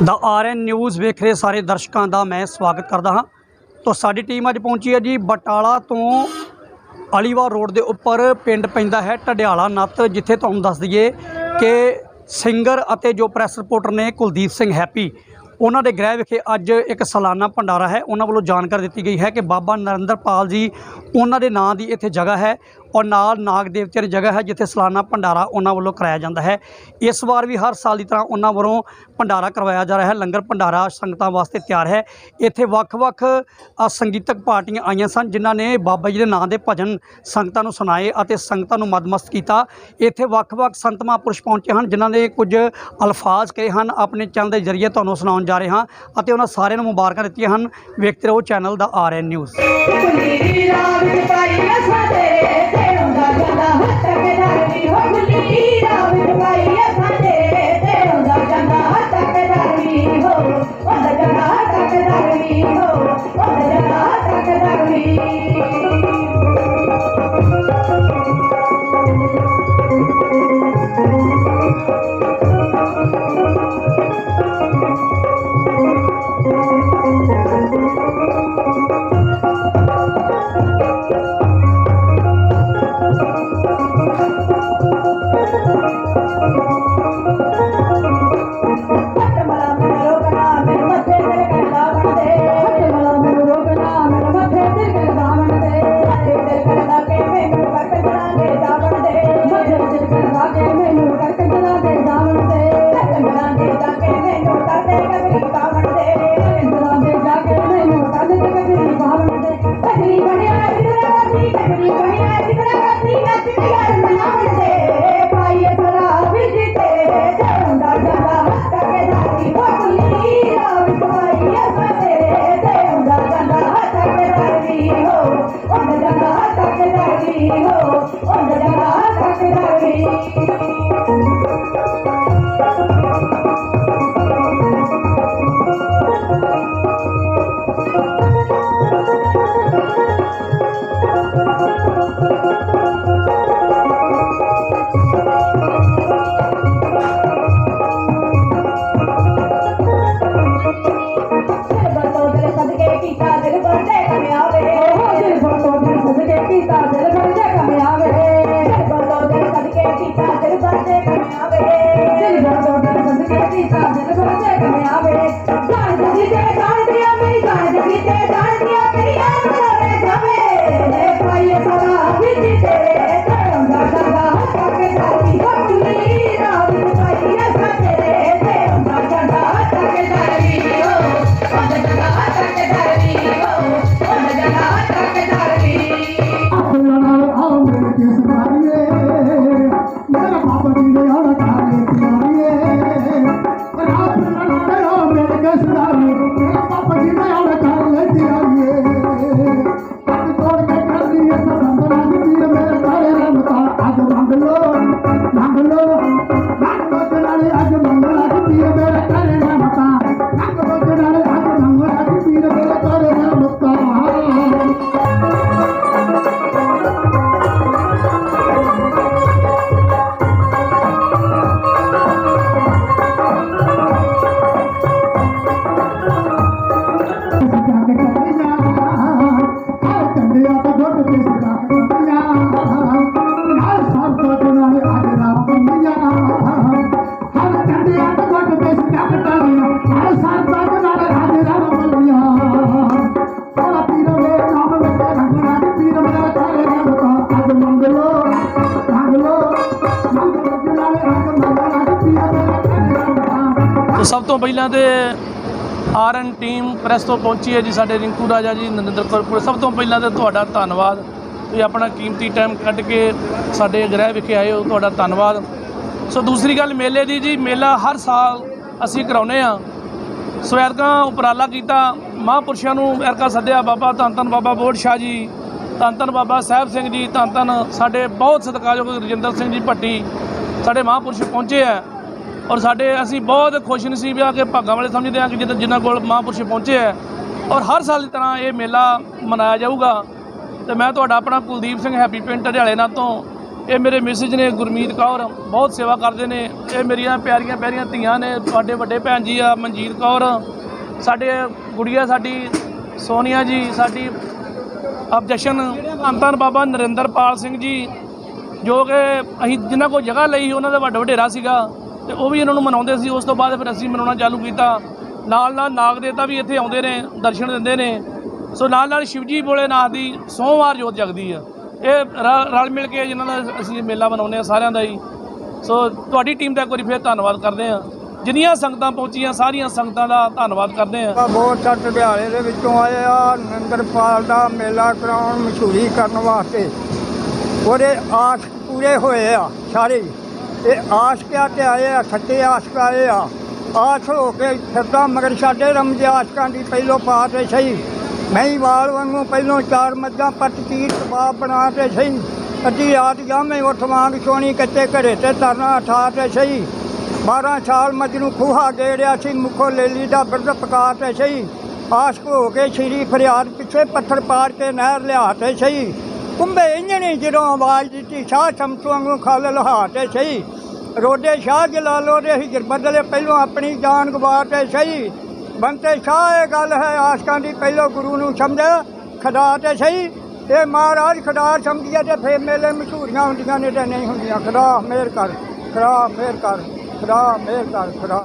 ਦਾ RN news ਵੇਖ ਰਹੇ ਸਾਰੇ ਦਰਸ਼ਕਾਂ ਦਾ ਮੈਂ ਸਵਾਗਤ ਕਰਦਾ ਹਾਂ। ਤੋਂ ਸਾਡੀ ਟੀਮ ਅੱਜ ਪਹੁੰਚੀ ਹੈ ਜੀ ਬਟਾਲਾ ਤੋਂ ਅਲੀਵਾਰ ਰੋਡ ਦੇ ਉੱਪਰ। ਪਿੰਡ ਪੈਂਦਾ ਹੈ ਟਡਿਆਲਾ ਨੱਤ, ਜਿੱਥੇ ਤੁਹਾਨੂੰ ਦੱਸ ਦਈਏ ਕਿ ਸਿੰਗਰ ਅਤੇ ਜੋ ਪ੍ਰੈਸ ਰਿਪੋਰਟਰ ਨੇ ਕੁਲਦੀਪ ਸਿੰਘ ਹੈਪੀ, ਉਹਨਾਂ ਦੇ ਗ੍ਰਹਿ ਵਿਖੇ ਅੱਜ ਇੱਕ ਸਾਲਾਨਾ ਭੰਡਾਰਾ ਹੈ। ਉਹਨਾਂ ਵੱਲੋਂ ਜਾਣਕਾਰੀ ਦਿੱਤੀ ਗਈ ਹੈ ਕਿ ਬਾਬਾ ਨਰਿੰਦਰਪਾਲ ਜੀ, ਉਹਨਾਂ ਦੇ ਨਾਂ ਦੀ ਇੱਥੇ ਜਗ੍ਹਾ ਹੈ। ਔਰ ਨਾਲ ਨਾਗ ਦੇਵਤਿਆਂ ਦੀ ਜਗ੍ਹਾ ਹੈ ਜਿੱਥੇ ਸਾਲਾਨਾ ਭੰਡਾਰਾ ਉਹਨਾਂ ਵੱਲੋਂ ਕਰਾਇਆ ਜਾਂਦਾ ਹੈ। ਇਸ ਵਾਰ ਵੀ ਹਰ ਸਾਲ ਦੀ ਤਰ੍ਹਾਂ ਉਹਨਾਂ ਵੱਲੋਂ ਭੰਡਾਰਾ ਕਰਵਾਇਆ ਜਾ ਰਿਹਾ ਹੈ। ਲੰਗਰ ਭੰਡਾਰਾ ਸੰਗਤਾਂ ਵਾਸਤੇ ਤਿਆਰ ਹੈ। ਇੱਥੇ ਵੱਖ-ਵੱਖ ਸੰਗੀਤਕ ਪਾਰਟੀਆਂ ਆਈਆਂ ਸਨ ਜਿਨ੍ਹਾਂ ਨੇ ਬਾਬਾ ਜੀ ਦੇ ਨਾਂ ਦੇ ਭਜਨ ਸੰਗਤਾਂ ਨੂੰ ਸੁਣਾਏ ਅਤੇ ਸੰਗਤਾਂ ਨੂੰ ਮਦਮਸਤ ਕੀਤਾ। ਇੱਥੇ ਵੱਖ-ਵੱਖ ਸੰਤ ਮਹਾਂਪੁਰਸ਼ ਪਹੁੰਚੇ ਹਨ ਜਿਨ੍ਹਾਂ ਨੇ ਕੁਝ ਅਲਫਾਜ਼ ਕਹੇ ਹਨ। ਆਪਣੇ ਚੈਨਲ ਦੇ ਜ਼ਰੀਏ ਤੁਹਾਨੂੰ ਸੁਣਾਉਣ ਜਾ ਰਹੇ ਹਾਂ ਅਤੇ ਉਹਨਾਂ ਸਾਰਿਆਂ ਨੂੰ ਮੁਬਾਰਕਾਂ ਦਿੱਤੀਆਂ ਹਨ। ਵੇਖਦੇ ਰਹੋ ਚੈਨਲ ਦਾ ਆਰਐਨ ਨਿਊਜ਼। ਗੁੱਲੀ ਰਾਮ ਚ ਪਾਈ ਅਸਾਂ ਤੇਰੇ ਤੇ ਹੁੰਦਾ ਜਾਂਦਾ ਹੱਥ ਕੇ ਧਰਦੀ ਹੋ ਗੁੱਲੀ ਰਾਮ ਚ ਪਾਈ ਅਸਾਂ చేసినారు. ਤੋ ਸਭ ਤੋਂ ਪਹਿਲਾਂ ਤੇ ਆਰਐਨ ਟੀਮ ਪ੍ਰੈਸ ਤੋਂ ਪਹੁੰਚੀ ਹੈ ਜੀ, ਸਾਡੇ ਰਿੰਕੂ ਰਾਜਾ ਜੀ, ਨਰਿੰਦਰ ਕੌਰਪੁਰ ਸਭ ਤੋਂ ਪਹਿਲਾਂ ਤੇ ਤੁਹਾਡਾ ਧੰਨਵਾਦ। ਤੁਸੀਂ ਆਪਣਾ ਕੀਮਤੀ ਟਾਈਮ ਕੱਢ ਕੇ ਸਾਡੇ ਗ੍ਰਹਿ ਵਿਖੇ ਆਏ ਹੋ, ਤੁਹਾਡਾ ਧੰਨਵਾਦ। ਸੋ ਦੂਸਰੀ ਗੱਲ ਮੇਲੇ ਦੀ ਜੀ, ਮੇਲਾ ਹਰ ਸਾਲ ਅਸੀਂ ਕਰਾਉਨੇ ਆ ਸੋ ਐਰਕਾਂ ਉਪਰਾਲਾ ਕੀਤਾ, ਮਹਾਂਪੁਰਸ਼ਾਂ ਨੂੰ ਐਰਕਾ ਸੱਦਿਆ, ਬਾਬਾ ਧੰਨ ਧੰਨ ਬਾਬਾ ਬੋੜ ਸ਼ਾਹ ਜੀ, ਧੰਨ ਧੰਨ ਬਾਬਾ ਸਾਹਿਬ ਸਿੰਘ ਜੀ, ਧੰਨ ਧੰਨ ਸਾਡੇ ਬਹੁਤ ਸਤਿਕਾਰਯੋਗ ਰਜਿੰਦਰ ਸਿੰਘ ਜੀ ਭੱਟੀ, ਸਾਡੇ ਮਹਾਂਪੁਰਸ਼ ਪਹੁੰਚੇ ਆ ਔਰ ਸਾਡੇ ਅਸੀਂ ਬਹੁਤ ਖੁਸ਼ ਨਸੀਬ ਆ ਕਿ ਭਾਗਾਂ ਵਾਲੇ ਸਮਝਦੇ ਆ ਕਿ ਜਿੱਦਾਂ ਜਿਨ੍ਹਾਂ ਕੋਲ ਮਹਾਂਪੁਰਸ਼ ਪਹੁੰਚੇ ਆ ਔਰ ਹਰ ਸਾਲ ਦੀ ਤਰ੍ਹਾਂ ਇਹ ਮੇਲਾ ਮਨਾਇਆ ਜਾਊਗਾ। ਤੇ ਮੈਂ ਤੁਹਾਡਾ ਆਪਣਾ ਕੁਲਦੀਪ ਸਿੰਘ, ਹੈਪੀ ਪਿੰਟ ਹਰਿਆਲੇ ਨਾਲ ਤੋਂ। ਇਹ ਮੇਰੇ ਮਿਸਿਜ ਨੇ ਗੁਰਮੀਤ ਕੌਰ, ਬਹੁਤ ਸੇਵਾ ਕਰਦੇ ਨੇ। ਇਹ ਮੇਰੀਆਂ ਪਿਆਰੀਆਂ ਪਿਆਰੀਆਂ ਧੀਆਂ ਨੇ, ਤੁਹਾਡੇ ਵੱਡੇ ਭੈਣ ਜੀ ਆ, ਮਨਜੀਤ ਕੌਰ। ਸਾਡੇ ਗੁੜੀਆ ਸਾਡੀ, ਸੋਨੀਆ ਜੀ, ਸਾਡੀ ਅਬਜੈਕਸ਼ਨ ਅੰਤਨ ਬਾਬਾ ਨਰਿੰਦਰਪਾਲ ਸਿੰਘ ਜੀ, ਜੋ ਕਿ ਅਸੀਂ ਜਿਨ੍ਹਾਂ ਕੋਲ ਜਗ੍ਹਾ ਲਈ ਸੀ, ਉਹਨਾਂ ਦਾ ਵੱਡਾ ਵਡੇਰਾ ਸੀਗਾ। ਤੇ ਉਹ ਵੀ ਇਹਨਾਂ ਨੂੰ ਮਨਾਉਂਦੇ ਸੀ। ਉਸ ਤੋਂ ਬਾਅਦ ਫਿਰ ਅਸੀਂ ਮਨਾਉਣਾ ਚਾਲੂ ਕੀਤਾ। ਨਾਲ ਨਾਲ ਨਾਗ ਦੇਵਤਾ ਵੀ ਇੱਥੇ ਆਉਂਦੇ ਨੇ, ਦਰਸ਼ਨ ਦਿੰਦੇ ਨੇ। ਸੋ ਨਾਲ ਨਾਲ ਸ਼ਿਵਜੀ ਭੋਲੇਨਾਥ ਦੀ ਸੋਮਵਾਰ ਜੋਤ ਜਗਦੀ ਆ। ਇਹ ਰਲ ਮਿਲ ਕੇ ਜਿਨ੍ਹਾਂ ਦਾ ਅਸੀਂ ਮੇਲਾ ਮਨਾਉਂਦੇ ਆ ਸਾਰਿਆਂ ਦਾ ਹੀ। ਸੋ ਤੁਹਾਡੀ ਟੀਮ ਦਾ ਇੱਕ ਵਾਰੀ ਫਿਰ ਧੰਨਵਾਦ ਕਰਦੇ ਆ ਜਿੰਨੀਆਂ ਸੰਗਤਾਂ ਪਹੁੰਚੀਆਂ, ਸਾਰੀਆਂ ਸੰਗਤਾਂ ਦਾ ਧੰਨਵਾਦ ਕਰਦੇ ਆ ਬਹੁਤ ਸਾਰੇ ਢਿਆਲੇ ਦੇ ਵਿੱਚੋਂ ਆਏ ਆ। ਨੰਦਰਪਾਲ ਦਾ ਮੇਲਾ ਕਰਾਉਣ ਮਸ਼ਹੂਰੀ ਕਰਨ ਵਾਸਤੇ। ਉਹਦੇ ਆਸ ਪੂਰੇ ਹੋਏ ਆ ਸਾਰੇ। ਇਹ ਆਸ ਕਿਆ ਤੇ ਆਏ ਆ ਸੱਚੇ ਆਸ਼ਕ ਆਏ ਆ। ਆਸ ਹੋ ਕੇ ਫਿਰਦਾ ਮਗਰ ਸਾਡੇ ਰਮਜ ਆਸ਼ਕਾਂ ਦੀ ਪਹਿਲੋਂ ਪਾ ਤੇ ਸਹੀ। ਨਹੀਂ ਵਾਲ ਵਾਂਗੂ ਪਹਿਲੋਂ ਚਾਰ ਮੱਝਾਂ ਪੱਟ ਚੀਰ ਕਬਾਬ ਬਣਾ ਤੇ ਸਹੀ। ਅੱਧੀ ਰਾਤ ਜਾਵੇਂ ਉੱਠ ਵਾਂਗ ਸੋਣੀ ਕੱਚੇ ਘਰੇ ਤੇ ਤਰਨਾ ਠਾ ਤੇ ਸਹੀ। 12 ਸਾਲ ਮੱਝ ਨੂੰ ਖੂਹਾ ਗੇੜਿਆ ਸੀ, ਮੁਖੋ ਲੇਲੀ ਦਾ ਬਿਰਦ ਪਕਾ ਤੇ ਸਹੀ। ਆਸ਼ਕ ਹੋ ਕੇ ਸ਼੍ਰੀ ਫਰਿਆਦ ਪਿੱਛੇ ਪੱਥਰ ਪਾੜ ਕੇ ਨਹਿਰ ਲਿਆ ਤੇ ਸਹੀ। ਕੁੰਭੇ ਇੰਜਣੀ ਜਦੋਂ ਆਵਾਜ਼ ਦਿੱਤੀ, ਸ਼ਾਹ ਸ਼ਮਸੂ ਵਾਂਗੂ ਖਲ ਲਹਾ ਤੇ ਸਹੀ। ਰੋਡੇ ਸ਼ਾਹ ਜਲਾਲੋ ਦੇ ਹਿਜਰ ਬਦਲੇ, ਪਹਿਲੋਂ ਆਪਣੀ ਜਾਨ ਗਵਾ ਤੇ ਸਹੀ। ਬੰਤੇ ਸ਼ਾਹ, ਇਹ ਗੱਲ ਹੈ ਆਸ਼ਕਾਂ ਦੀ, ਪਹਿਲੋਂ ਗੁਰੂ ਨੂੰ ਸਮਝਿਆ, ਖਦਾ ਤੇ ਸਹੀ। ਇਹ ਮਹਾਰਾਜ ਖਦਾ ਸਮਝਿਆ ਤੇ ਫੇਰ ਮੇਲੇ ਮਸ਼ਹੂਰੀਆਂ ਹੁੰਦੀਆਂ ਨੇ ਤੇ ਨਹੀਂ ਹੁੰਦੀਆਂ। ਖਦਾ ਮਿਹਰ ਕਰ, ਖਦਾ ਮਿਹਰ ਕਰ, ਖਦਾ ਮਿਹਰ ਕਰ, ਖਦਾ